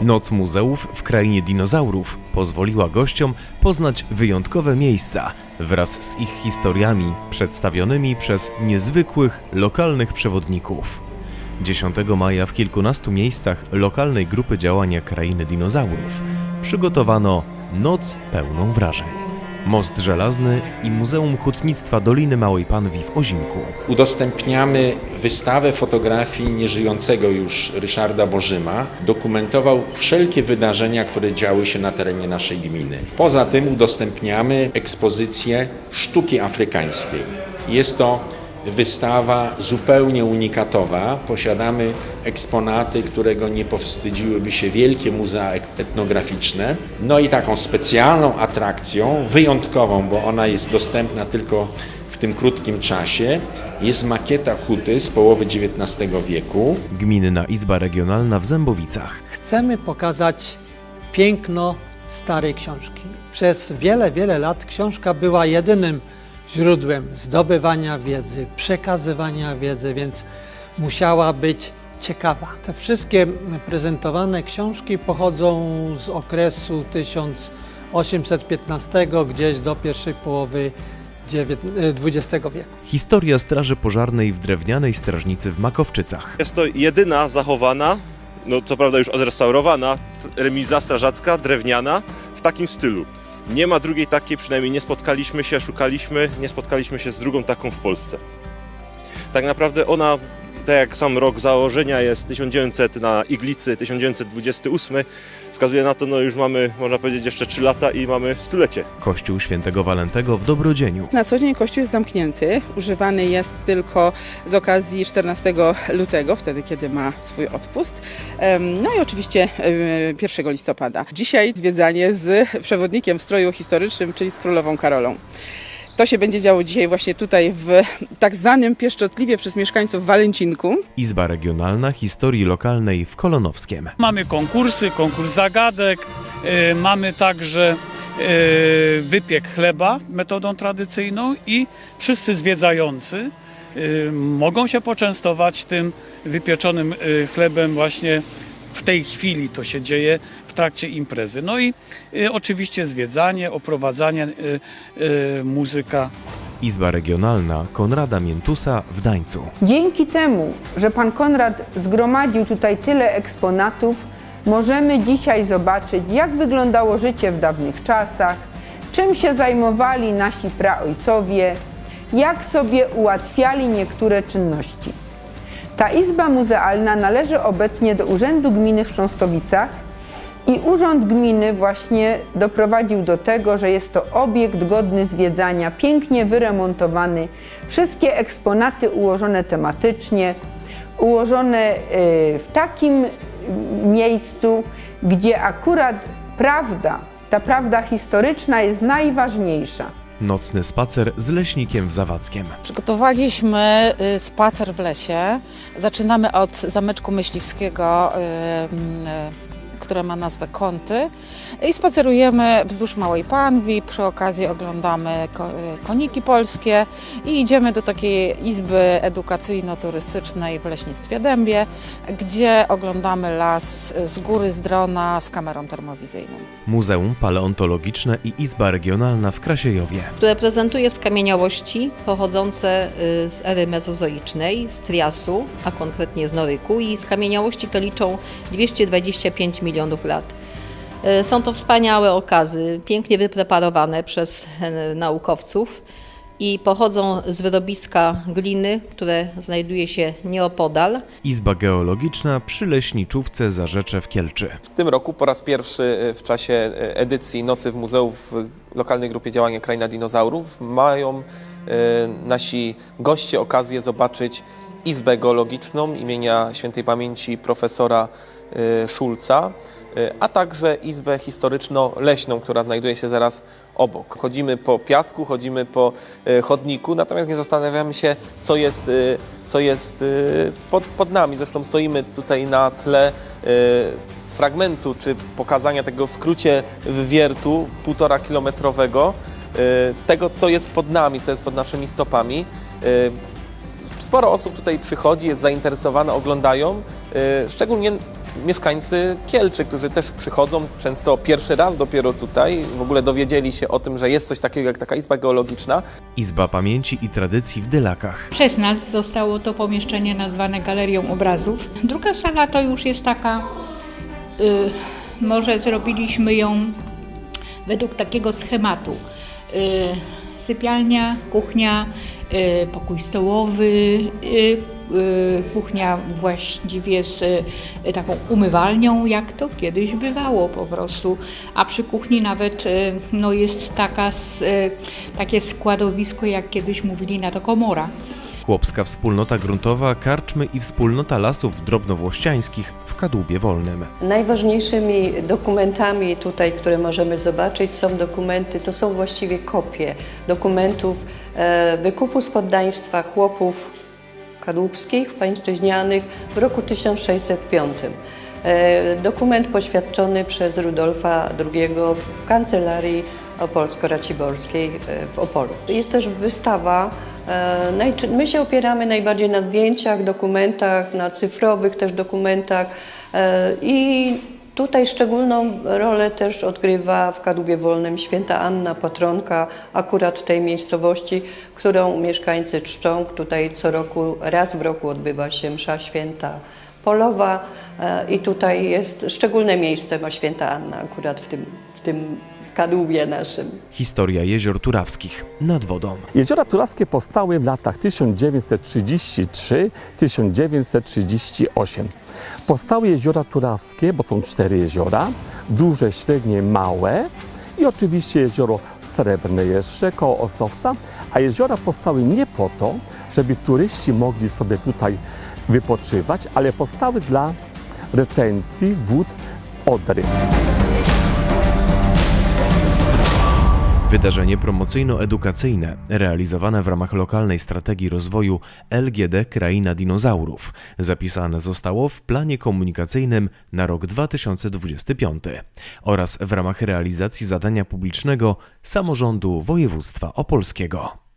Noc muzeów w krainie dinozaurów pozwoliła gościom poznać wyjątkowe miejsca wraz z ich historiami przedstawionymi przez niezwykłych lokalnych przewodników. 10 maja w kilkunastu miejscach lokalnej grupy działania krainy dinozaurów przygotowano Noc pełną wrażeń. Most Żelazny i Muzeum Hutnictwa Doliny Małej Panwi w Ozimku. Udostępniamy wystawę fotografii nieżyjącego już Ryszarda Bożyma. Dokumentował wszelkie wydarzenia, które działy się na terenie naszej gminy. Poza tym udostępniamy ekspozycję sztuki afrykańskiej. Jest to wystawa zupełnie unikatowa. Posiadamy eksponaty, którego nie powstydziłyby się wielkie muzea et- etnograficzne. No i taką specjalną atrakcją, wyjątkową, bo ona jest dostępna tylko w tym krótkim czasie, jest makieta huty z połowy XIX wieku. Gminna Izba Regionalna w Zębowicach. Chcemy pokazać piękno starej książki. Przez wiele, wiele lat książka była jedynym źródłem zdobywania wiedzy, przekazywania wiedzy, więc musiała być ciekawa. Te wszystkie prezentowane książki pochodzą z okresu 1815 gdzieś do pierwszej połowy XX wieku. Historia Straży Pożarnej w drewnianej strażnicy w Makowczycach. Jest to jedyna zachowana, no co prawda już odrestaurowana, remiza strażacka, drewniana, w takim stylu. Nie ma drugiej takiej, przynajmniej nie spotkaliśmy się, szukaliśmy, nie spotkaliśmy się z drugą taką w Polsce. Tak naprawdę ona, tak jak sam rok założenia jest 1900 na Iglicy, 1928, wskazuje na to, no już mamy, można powiedzieć, jeszcze 3 lata i mamy stulecie. Kościół Świętego Walentego w Dobrodzieniu. Na co dzień kościół jest zamknięty. Używany jest tylko z okazji 14 lutego, wtedy kiedy ma swój odpust. No i oczywiście em, 1 listopada. Dzisiaj zwiedzanie z przewodnikiem w stroju historycznym, czyli z królową Karolą. To się będzie działo dzisiaj właśnie tutaj w tak zwanym pieszczotliwie przez mieszkańców Walencinku. Izba Regionalna Historii Lokalnej w Kolonowskiem. Mamy konkursy, konkurs zagadek, y, mamy także y, wypiek chleba metodą tradycyjną i wszyscy zwiedzający y, mogą się poczęstować tym wypieczonym y, chlebem właśnie w tej chwili to się dzieje w trakcie imprezy. No i y, oczywiście zwiedzanie, oprowadzanie, y, y, muzyka. Izba Regionalna Konrada Miętusa w Dańcu. Dzięki temu, że pan Konrad zgromadził tutaj tyle eksponatów, możemy dzisiaj zobaczyć, jak wyglądało życie w dawnych czasach, czym się zajmowali nasi praojcowie, jak sobie ułatwiali niektóre czynności. Ta izba muzealna należy obecnie do Urzędu Gminy w Chrząstowicach i Urząd Gminy właśnie doprowadził do tego, że jest to obiekt godny zwiedzania, pięknie wyremontowany, wszystkie eksponaty ułożone tematycznie, ułożone y, w takim y, miejscu, gdzie akurat prawda, ta prawda historyczna jest najważniejsza. Nocny spacer z leśnikiem w Zawadzkiem. Przygotowaliśmy y, spacer w lesie. Zaczynamy od zameczku myśliwskiego, które ma nazwę Kąty. I spacerujemy wzdłuż Małej Panwi. Przy okazji oglądamy y, koniki polskie i idziemy do takiej izby edukacyjno-turystycznej w Leśnictwie Dębie, gdzie oglądamy las z góry, z drona, z kamerą termowizyjną. Muzeum Paleontologiczne i Izba Regionalna w Krasiejowie. które prezentuje skamieniałości pochodzące y, z ery mezozoicznej, z Triasu, a konkretnie z Noryku i skamieniałości te liczą 225 milionów lat. Y, Są to wspaniałe okazy, pięknie wypreparowane przez e, naukowców i pochodzą z wyrobiska gliny, które znajduje się nieopodal. Izba Geologiczna przy Leśniczówce Zarzecze w Kielczy. W tym roku po raz pierwszy e, w czasie e, edycji Nocy w Muzeum w lokalnej grupie działania Kraina Dinozaurów mają e, nasi goście okazję zobaczyć Izbę Geologiczną imienia świętej pamięci profesora e, Szulca, e, a także Izbę Historyczno-Leśną, która znajduje się zaraz obok. Chodzimy po piasku, chodzimy po e, chodniku, natomiast nie zastanawiamy się, co jest, co jest pod, pod nami. Zresztą stoimy tutaj na tle fragmentu, czy pokazania tego w skrócie wywiertu półtora kilometrowego, tego co jest pod nami, co jest pod naszymi stopami. Sporo osób tutaj przychodzi, jest zainteresowane, oglądają. Szczególnie mieszkańcy Kielczy, którzy też przychodzą często pierwszy raz dopiero tutaj, w ogóle dowiedzieli się o tym, że jest coś takiego jak taka izba geologiczna. Izba Pamięci i Tradycji w Dylakach. Przez nas zostało to pomieszczenie nazwane Galerią Obrazów. Druga sala to już jest taka, y, może zrobiliśmy ją według takiego schematu. Y, sypialnia, kuchnia, y, pokój stołowy, y, kuchnia właściwie z y, taką umywalnią, jak to kiedyś bywało po prostu. A przy kuchni nawet y, no, jest taka, y, takie składowisko, jak kiedyś mówili na to komora. Chłopska Wspólnota Gruntowa, Karczmy i Wspólnota Lasów Drobnowłościańskich w Kadłubie Wolnym. Najważniejszymi dokumentami tutaj, które możemy zobaczyć, są dokumenty, to są właściwie kopie dokumentów e, wykupu z poddaństwa chłopów kadłubskich, pańszczyźnianych w roku 1605. E, Dokument poświadczony przez Rudolfa II w kancelarii opolsko-raciborskiej e, w Opolu. Jest też wystawa. e, My się opieramy najbardziej na zdjęciach, dokumentach, na cyfrowych też dokumentach i Tutaj szczególną rolę też odgrywa w Kadłubie Wolnym święta Anna, patronka akurat tej miejscowości, którą mieszkańcy czczą. Tutaj co roku, raz w roku odbywa się msza święta polowa e, i tutaj jest szczególne miejsce ma święta Anna akurat w tym, w tym kadłubie naszym. Historia jezior turawskich nad wodą. Jeziora Turawskie powstały w latach 1933-1938. Powstały jeziora Turawskie, bo są cztery jeziora, duże, średnie, małe i oczywiście jezioro Srebrne jeszcze koło Osowca, a jeziora powstały nie po to, żeby turyści mogli sobie tutaj wypoczywać, ale powstały dla retencji wód Odry. Wydarzenie promocyjno-edukacyjne realizowane w ramach lokalnej strategii rozwoju LGD Kraina Dinozaurów zapisane zostało w planie komunikacyjnym na rok 2025 oraz w ramach realizacji zadania publicznego samorządu województwa opolskiego.